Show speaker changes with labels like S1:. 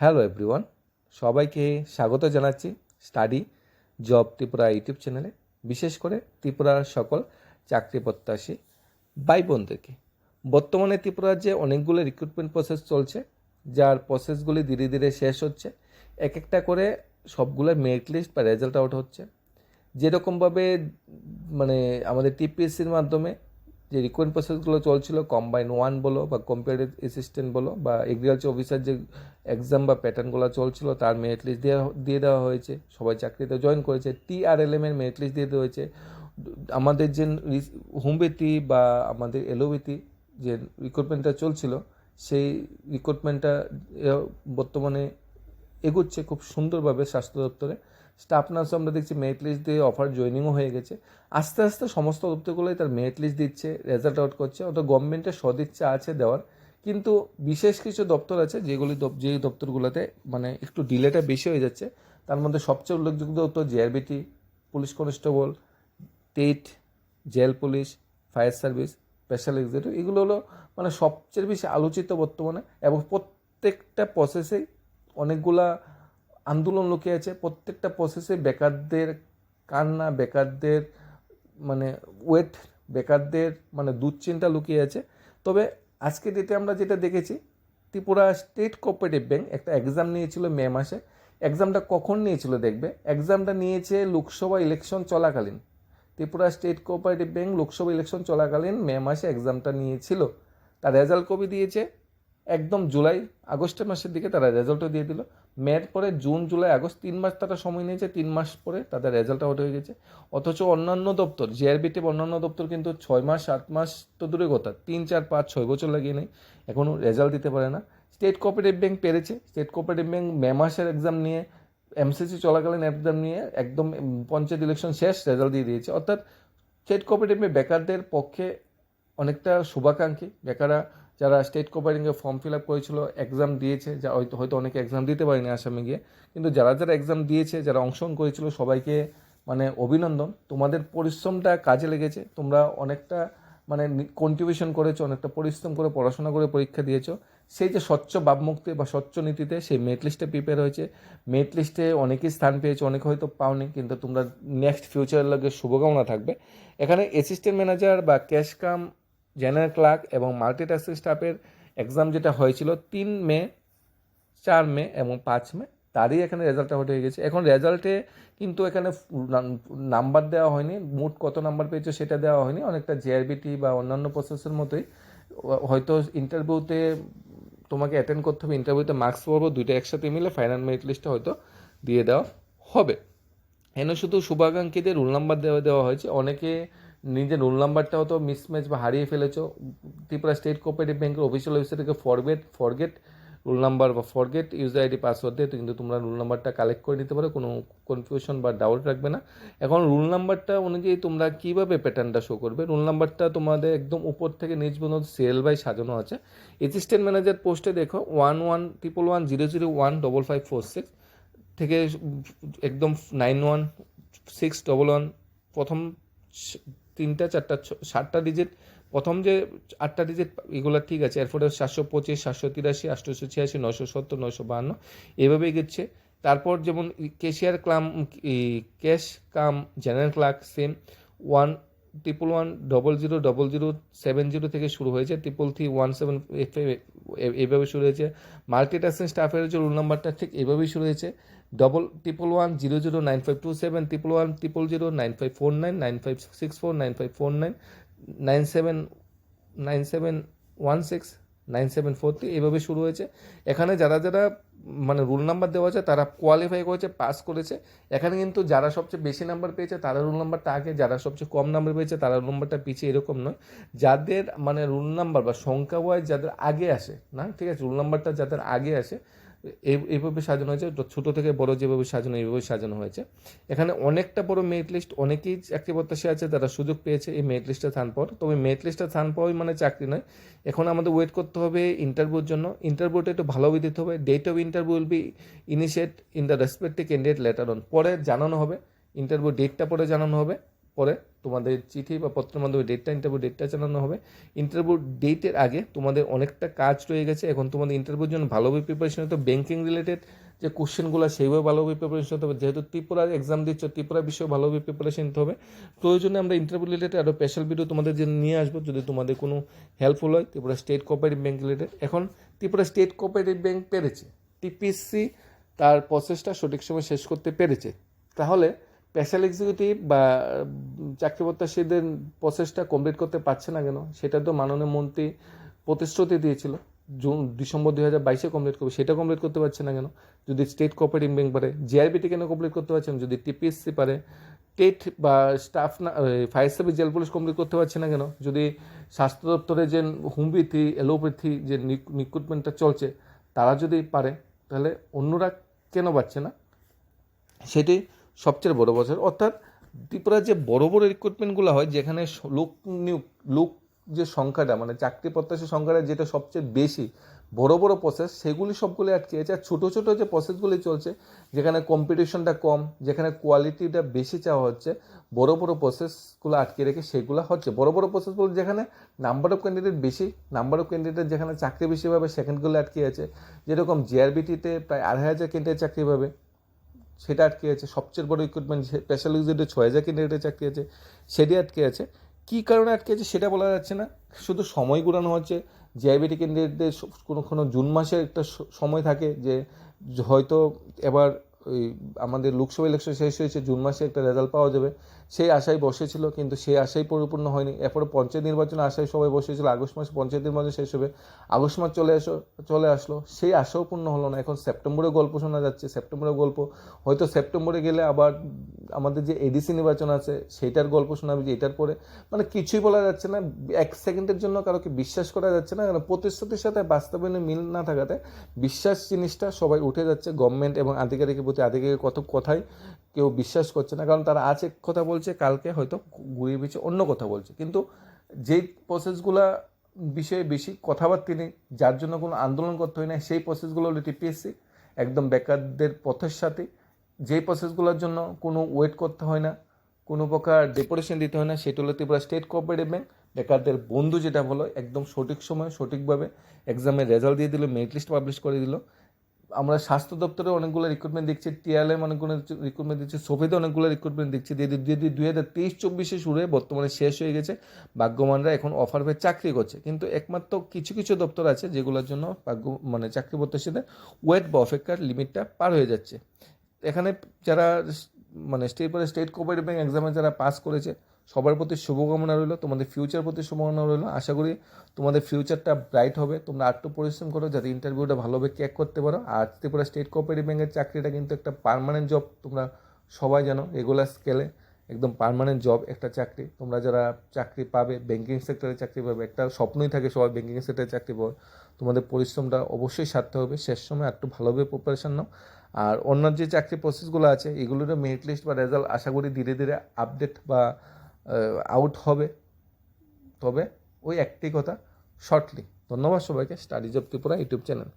S1: Hello everyone সবাইকে স্বাগত জানাচ্ছি স্টাডি জব ত্রিপুরা ইউটিউব চ্যানেলে। বিশেষ করে ত্রিপুরার সকল চাকরি প্রত্যাশী ভাই বোনদেরকে। বর্তমানে ত্রিপুরার যে অনেকগুলো রিক্রুটমেন্ট প্রসেস চলছে, যার প্রসেসগুলি ধীরে ধীরে শেষ হচ্ছে। এক একটা করে সবগুলোর মেরিট লিস্ট বা রেজাল্ট আউট হচ্ছে। যেরকমভাবে মানে আমাদের টিপিএসসির মাধ্যমে যে রিক্রুটমেন্ট প্রসেসগুলো চলছিল কম্বাইন ওয়ান বলো বা কম্পিউটার অ্যাসিস্ট্যান্ট বলো বা এগ্রিকালচার অফিসার যে এক্সাম বা প্যাটার্নগুলো চলছিল, তার মেরিট লিস্ট দেওয়া দিয়ে দেওয়া হয়েছে। সবাই চাকরিতে জয়েন করেছে। টিআরএলএম এর মেরিট লিস্ট দিয়ে দেওয়া হয়েছে। আমাদের যে হোমবেতি বা আমাদের এলোবেতি যে রিক্রুটমেন্টটা চলছিল, সেই রিক্রুটমেন্টটা বর্তমানে এগুচ্ছে খুব সুন্দরভাবে স্বাস্থ্য দপ্তরে। স্টাফ নার্সও আমরা দেখছি মেরিট লিস্ট দিয়ে অফার জয়েনিংও হয়ে গেছে। আস্তে আস্তে সমস্ত দপ্তরগুলোই তার মেরিট লিস্ট দিচ্ছে রেজাল্ট আউট করছে অত গভর্নমেন্টের সদিচ্ছা আছে দেওয়ার। কিন্তু বিশেষ কিছু দপ্তর আছে যেগুলি যেই দপ্তরগুলোতে মানে একটু ডিলেটা বেশি হয়ে যাচ্ছে। তার মধ্যে সবচেয়ে উল্লেখযোগ্য তো JRBT police constable, TET, jail police, fire service special executive এগুলো হলো মানে সবচেয়ে বেশি আলোচিত বর্তমানে এবং প্রত্যেকটা প্রসেসেই অনেকগুলা আন্দোলন লুকিয়ে আছে। প্রত্যেকটা প্রসেসে বেকারদের কান্না, বেকারদের মানে ওয়েট বেকারদের মানে দুশ্চিন্তা লুকিয়ে আছে। তবে আজকে ডেটে আমরা যেটা দেখেছি, ত্রিপুরা স্টেট কোঅপারেটিভ ব্যাংক একটা এক্সাম নিয়েছিল মে মাসে। এক্সামটা কখন নিয়েছিল দেখবে? এক্সামটা নিয়েছে লোকসভা ইলেকশন চলাকালীন। Tripura state cooperative bank Lok Sabha election চলাকালীন মে মাসে এক্সামটা নিয়েছিল। তার রেজাল্ট কবে দিয়েছে? একদম জুলাই, আগস্টের মাসের দিকে তারা রেজাল্টও দিয়ে দিল। মের পরে জুন, জুলাই, আগস্ট তিন মাস তারা সময় নিয়েছে, তিন মাস পরে তাদের রেজাল্ট আউট হয়ে গেছে। অথচ অন্যান্য দপ্তর জিআরবিটি অন্যান্য দপ্তর কিন্তু ছয় মাস সাত মাস তো দূরে কথা, তিন, চার, পাঁচ, ছয় বছর লাগিয়ে নেই। এখনও রেজাল্ট দিতে পারে না। স্টেট কোঅপারেটিভ ব্যাংক পেরেছে। স্টেট কোঅপারেটিভ ব্যাংক মে মাসের এক্সাম নিয়ে এমসিসি চলাকালীন এক্সাম নিয়ে একদম পঞ্চায়েত ইলেকশন শেষ রেজাল্ট দিয়ে দিয়েছে। অর্থাৎ স্টেট কোঅপারেটিভ বেকারদের পক্ষে অনেকটা শুভাকাঙ্ক্ষী। বেকাররা যারা স্টেট কোপারেটিভে ফর্ম ফিল আপ করেছিল এক্সাম দিয়েছে, যা হয়তো হয়তো অনেকে এক্সাম দিতে পারেনি আসামে গিয়ে, কিন্তু যারা যারা এক্সাম দিয়েছে, যারা অংশগ্রহণ করেছিল, সবাইকে মানে অভিনন্দন। তোমাদের পরিশ্রমটা কাজে লেগেছে, তোমরা অনেকটা মানে কন্ট্রিবিউশন করেছ, অনেকটা পরিশ্রম করে, পড়াশোনা করে পরীক্ষা দিয়েছ। সেই যে স্বচ্ছ ভাবমুক্তি বা স্বচ্ছ নীতিতে সেই মেরিট লিস্টে প্রিপেয়ার হয়েছে। মেট লিস্টে অনেকেই স্থান পেয়েছে, অনেকে হয়তো পাওনি, কিন্তু তোমরা নেক্সট ফিউচারের লাগে শুভকামনা থাকবে। এখানে অ্যাসিস্ট্যান্ট ম্যানেজার বা ক্যাশ কাম জেনারেল ক্লার্ক এবং মাল্টিটাস্কিং স্টাফের এক্সাম যেটা হয়েছিল তিন মে, চার মে এবং পাঁচ মে, তারই এখানে রেজাল্টটা আউট হয়ে গেছে। এখন রেজাল্টে কিন্তু এখানে নাম্বার দেওয়া হয়নি, মোট কত নাম্বার পেয়েছ সেটা দেওয়া হয়নি, অনেকটা জেআরবিটি বা অন্যান্য প্রসেসের মতোই। হয়তো ইন্টারভিউতে তোমাকে অ্যাটেন্ড করতে হবে ইন্টারভিউতে মার্কস পাবো দুইটা একসাথে মিলে ফাইনাল মেরিট লিস্টটা হয়তো দিয়ে দেওয়া হবে। এখানে শুধু শুভাকাঙ্ক্ষীদের রোল নাম্বার দেওয়া দেওয়া হয়েছে। অনেকে নিজের রোল নাম্বারটাও তো মিসম্যাচ বা হারিয়ে ফেলেছো। ত্রিপুরা স্টেট কোঅপারেটিভ ব্যাংকের অফিসিয়াল ওয়েবসাইট থেকে ফরগেট ফরগেট রোল নাম্বার বা ফরগেট ইউজার আইডি পাসওয়ার্ড দিয়ে কিন্তু তোমরা রোল নাম্বারটা কালেক্ট করে নিতে পারো, কোনো কনফিউশন বা ডাউট রাখবে না। এখন রোল নাম্বারটা অনুযায়ী তোমরা কীভাবে প্যাটার্নটা শো করবে? রোল নাম্বারটা তোমাদের একদম উপর থেকে নিচ পর্যন্ত সিরিয়াল বাই সাজানো আছে। অ্যাসিস্ট্যান্ট ম্যানেজার পোস্টে দেখো one one triple one zero zero one double five four six থেকে একদম nine one six double one প্রথম তিনটা, চারটা সাতটা ডিজিট প্রথম যে আটটা ডিজিট এগুলো ঠিক আছে, এরপরে সাতশো পঁচিশ, সাতশো তিরাশি আটশোশো ছিয়াশি নশো সত্তর নশো বাহান্ন, এভাবে এগোচ্ছে। তারপর যেমন cashier ক্লাম cash cum general clerk same one triple one double zero double zero seven zero থেকে শুরু হয়েছে triple three one seven F এভাবে শুরু হয়েছে। মাল্টিটাস্কিং স্টাফের যে রোল নাম্বারটা ঠিক এভাবেই শুরু হয়েছে। Double triple one zero zero nine five two seven triple one triple zero nine five four nine nine five six four nine five four nine nine seven nine seven one six nine seven four three এভাবে শুরু হয়েছে। এখানে যারা যারা মানে rule number দেওয়া আছে, তারা কোয়ালিফাই করেছে পাস করেছে। এখানে কিন্তু যারা সবচেয়ে বেশি নাম্বার পেয়েছে, তারা রুল নাম্বারটা আগে, যারা সবচেয়ে কম নাম্বার পেয়েছে, তারা রুল নাম্বারটা পিছিয়ে এরকম নয়। যাদের মানে রুল নাম্বার বা সংখ্যা ওয়াইজ যাদের আগে আসে, না? ঠিক আছে? রুল নাম্বারটা যাদের আগে আসে এইভাবে সাজানো হয়েছে। ছোটো থেকে বড় যেভাবে সাজানো, এইভাবে সাজানো হয়েছে। এখানে অনেকটা বড় মেরিট লিস্ট অনেকেই চাকরি প্রত্যাশী আছে, তারা সুযোগ পেয়েছে এই মেরিট লিস্টে স্থান পাওয়ার। তবে মেরিট লিস্টে স্থান পাওয়াই মানে চাকরি নয়। এখন আমাদের ওয়েট করতে হবে ইন্টারভিউর জন্য। ইন্টারভিউটা একটু ভালোভাবে দিতে হবে। Date of interview will be initiate in the respective candidate letter on পরে জানানো হবে। ইন্টারভিউ ডেটটা পরে জানানো হবে। পরে তোমাদের চিঠি বা পত্রের মাধ্যমে ডেটটা ইন্টারভিউ ডেটটা জানানো হবে। ইন্টারভিউ ডেটের আগে তোমাদের অনেকটা কাজ রয়ে গেছে। এখন তোমাদের ইন্টারভিউর জন্য ভালোভাবে প্রিপারেশন হতো ব্যাঙ্কিং রিলেটেড যে কোশ্চেনগুলো সেইভাবে ভালোভাবে প্রিপারেশন হতে হবে। যেহেতু ত্রিপুরার এক্সাম দিচ্ছ, ত্রিপুরা বিষয়ে ভালোভাবে প্রিপারেশন নিতে হবে। প্রয়োজনে আমরা ইন্টারভিউ রিলেটেড আরও স্পেশাল ভিডিও তোমাদের জন্য নিয়ে আসব। যদি তোমাদের কোনো হেল্পফুল হয়, Tripura state cooperative bank related এখন ত্রিপুরা স্টেট কোঅপারেটিভ ব্যাঙ্ক পেরেছে। টিপিএসসি তার প্রসেসটা সঠিক সময় শেষ করতে পেরেছে। তাহলে স্পেশাল এক্সিকিউটিভ বা চাকরি প্রত্যাশীদের প্রসেসটা কমপ্লিট করতে পারছে না কেন, সেটা তো মাননীয় মন্ত্রী প্রতিশ্রুতি দিয়েছিল। জুন, ডিসেম্বর দুই হাজার বাইশে কমপ্লিট করবে, সেটা কমপ্লিট করতে পারছে না কেন? যদি স্টেট কোঅপারেটিভ ব্যাংক পারে জিআরবিটি কেন কমপ্লিট করতে পারছে না? যদি টিপিএসসি পারে টেট বা স্টাফ না fire service jail police complete করতে পারছে না কেন? যদি স্বাস্থ্য দপ্তরে যে হোমিওপ্যাথি এলোপ্যাথি যে রিক্রুটমেন্টটা চলছে, তারা যদি পারে, তাহলে অন্যরা কেন পারছে না? সেটি সবচেয়ে বড় বছর। অর্থাৎ ত্রিপুরার যে বড় বড় রিক্রুটমেন্টগুলো হয়, যেখানে লোক নিয়োগ, লোক যে সংখ্যাটা মানে চাকরি প্রত্যাশী সংখ্যাটা যেটা সবচেয়ে বেশি, বড় বড় প্রসেস সেগুলি সবগুলি আটকে আছে আর ছোটো ছোটো যে প্রসেসগুলি চলছে, যেখানে কম্পিটিশনটা কম, যেখানে কোয়ালিটিটা বেশি চাওয়া হচ্ছে, বড় বড় প্রসেসগুলো আটকে রেখে সেগুলো হচ্ছে। বড় বড় প্রসেসগুলো যেখানে নাম্বার অফ ক্যান্ডিডেট বেশি নাম্বার অফ ক্যান্ডিডেট যেখানে চাকরি বেশি পাবে, সেখানগুলো আটকে আছে যেরকম জিআরবিটিতে প্রায় আড়াই হাজার ক্যান্ডিডেট চাকরি পাবে সেটা আটকে আছে, সবচেয়ে বড় ইকুইপমেন্ট স্পেশাল ইউজিটে ছয় হাজার ক্যান্ডিডেট চাকরি আছে, সেটি আটকে আছে। কী কারণে আটকে আছে সেটা বলা যাচ্ছে না। শুধু সময় ঘুরানো হচ্ছে জিআইবিটি ক্যান্ডিডেটদের কোনো কোনো জুন মাসে একটা সময় থাকে যে হয়তো এবার ওই আমাদের লোকসভা ইলেকশন শেষ হয়েছে, জুন মাসে একটা রেজাল্ট পাওয়া যাবে। সেই আশায় বসেছিল, কিন্তু সেই আশাই পরিপূর্ণ হয়নি। এরপরে পঞ্চায়েত নির্বাচনে আশায় সবাই বসেছিল, আগস্ট মাসে পঞ্চায়েত নির্বাচন শেষ হবে, আগস্ট মাস চলে এসো, চলে আসলো, সেই আশাও পূর্ণ হলো না। এখন সেপ্টেম্বরে গল্প শোনা যাচ্ছে, সেপ্টেম্বরে গল্প, হয়তো সেপ্টেম্বরে গেলে আবার আমাদের যে এডিসি নির্বাচন আছে, সেইটার গল্প শোনাবে যে এটার পরে মানে কিছুই বলা যাচ্ছে না, এক সেকেন্ডের জন্য কারোকে বিশ্বাস করা যাচ্ছে না, কারণ প্রতিশ্রুতির সাথে বাস্তবায়নের মিল না থাকাতে বিশ্বাস জিনিসটা সবাই উঠে যাচ্ছে গভর্নমেন্ট এবং আধিকারিকের প্রতি আধিকারিকের কত কথাই কেউ বিশ্বাস করছে না, কারণ তারা আজ এক কথা বলছে, কালকে হয়তো ঘুরিয়ে পিছিয়ে অন্য কথা বলছে। কিন্তু যেই প্রসেসগুলা বিষয়ে বেশি কথাবার্তা নেই, যার জন্য কোনো আন্দোলন করতে হয় না, সেই প্রসেসগুলো হলো টিপিএসসি একদম বেকারদের পথের সাথে। যেই প্রসেসগুলোর জন্য কোনো ওয়েট করতে হয় না, কোনো প্রকার ডেপুটেশন দিতে হয় না, সেটা হলো ত্রিপুরা স্টেট কোঅপারেটিভ ব্যাংক বেকারদের বন্ধু যেটা বলো, একদম সঠিক সময় সঠিকভাবে এক্সামের রেজাল্ট দিয়ে দিল মেরিট লিস্ট পাবলিশ করে দিল। আমরা স্বাস্থ্য দপ্তরে অনেকগুলো রিক্রুটমেন্ট দেখছি টিআরএম অনেকগুলো রিক্রুটমেন্ট দিচ্ছি সোফিতে অনেকগুলো রিক্রুটমেন্ট দেখছি। দুই হাজার তেইশ চব্বিশে শুরু বর্তমানে শেষ হয়ে গেছে। ভাগ্যবানরা এখন অফার পেয়ে চাকরি করছে। কিন্তু একমাত্র কিছু কিছু দপ্তর আছে যেগুলোর জন্য ভাগ্য মানে চাকরি প্রত্যাশীদের ওয়েট বা অপেক্ষার লিমিটটা পার হয়ে যাচ্ছে। এখানে যারা মানে স্টেট স্টেট কোঅপারেটিভ ব্যাংক এক্সামে যারা পাস করেছে সবার প্রতি শুভকামনা রইল, তোমাদের ফিউচার প্রতি শুভকামনা রইল। আশা করি তোমাদের ফিউচারটা ব্রাইট হবে। তোমরা আটটু পরিশ্রম করো যাতে ইন্টারভিউটা ভালোভাবে ক্যাক করতে পারো। আর ত্রিপুরা স্টেট কোঅপারেটিভ ব্যাংকের চাকরিটা কিন্তু একটা পার্মানেন্ট জব তোমরা সবাই জানো রেগুলার স্কেলে একদম পারমানেন্ট জব একটা চাকরি। তোমরা যারা চাকরি পাবে ব্যাঙ্কিং সেক্টরে চাকরি পাবে, একটা স্বপ্নই থাকে সবাই ব্যাঙ্কিং সেক্টরে চাকরি পাবে তোমাদের পরিশ্রমটা অবশ্যই সারতে হবে, শেষ সময় একটু ভালোভাবে প্রিপারেশন নাও। আর অন্য যে চাকরি প্রসেসগুলো আছে, এগুলোরও মেরিট লিস্ট বা রেজাল্ট আশা করি ধীরে ধীরে আপডেট বা আউট হবে। তবে ওই একটি কথা শর্টলি ধন্যবাদ সবাইকে। Studies of Tripura YouTube channel